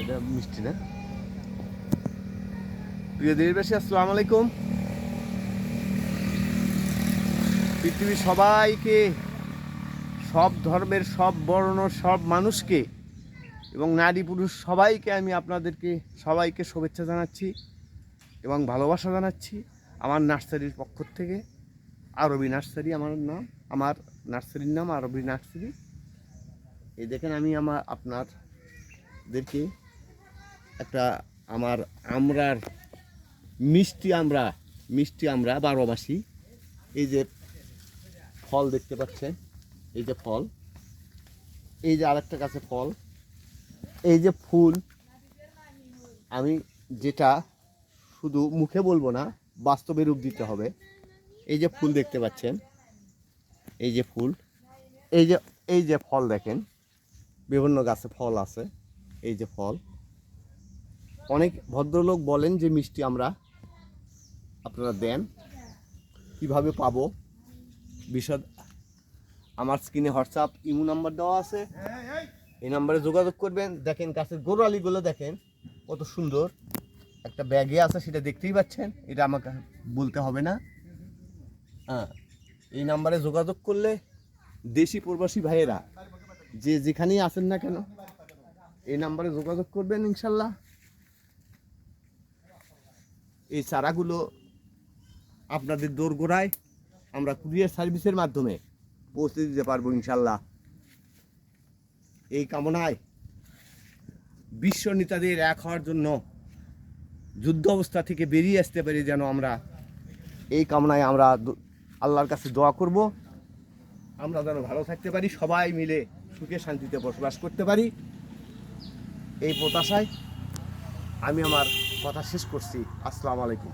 এটা মিষ্টি না? প্রিয় দেশবাসী, আসসালামু আলাইকুম। পৃথিবীর সবাইকে, সব ধর্মের, সব বর্ণ, সব মানুষকে এবং নারী, পুরুষ সবাইকে আমি আপনাদেরকে, সবাইকে শুভেচ্ছা জানাচ্ছি এবং ভালোবাসা জানাচ্ছি আমার নার্সারির পক্ষ থেকে। আরবি নার্সারি আমার নাম, আমার নার্সারির নাম আরবি নার্সারি। এই দেখেন আমি আমার আপনারদেরকে একটা আমার আমরার মিষ্টি আমরা মিষ্টি আমরা বারো মাসি এই যে ফল দেখতে পাচ্ছেন, এই যে ফল। এই যে আরেকটা গাছে ফল। এই যে ফুল। আমি যেটা শুধু মুখে বলব না, বাস্তবে রূপ দিতে হবে। এই যে ফুল দেখতে পাচ্ছেন, এই যে ফুল। এই যে এই যে ফল দেখেন, বিভিন্ন গাছে ফল আছে। এই যে ফল। অনেক ভদ্রলোক বলেন যে মিষ্টি আমরা আপনারা দেন। কীভাবে পাবো? বিশদ, আমার স্ক্রিনে হোয়াটসঅ্যাপ, ইমো নাম্বার দেওয়া আছে। এই নাম্বারে যোগাযোগ করবেন। দেখেন গাছের গোড়ালিগুলো দেখেন, কত সুন্দর। একটা ব্যাগে আছে, সেটা দেখতেই পাচ্ছেন। এটা আমাকে বলতে হবে না। হ্যাঁ এই নাম্বারে যোগাযোগ করলে দেশি প্রবাসী ভাইয়েরা যে যেখানেই আসেন না কেন এই নাম্বারে যোগাযোগ করবেন ইনশাল্লাহ। এই চারাগুলো আপনাদের দোরগোড়ায় আমরা কুরিয়ার সার্ভিসের মাধ্যমে পৌঁছে দিতে পারব ইনশাল্লাহ। এই কামনায় বিশ্ব নেতাদের এক হওয়ার জন্য যুদ্ধ অবস্থা থেকে বেরিয়ে আসতে পারি যেন আমরা এই কামনায় আমরা আল্লাহর কাছে দোয়া করব। আমরা যেন ভালো থাকতে পারি, সবাই মিলে সুখে শান্তিতে বসবাস করতে পারি। এই প্রত্যাশায় আমি আমার কথা শেষ করছি। আসসালামু আলাইকুম।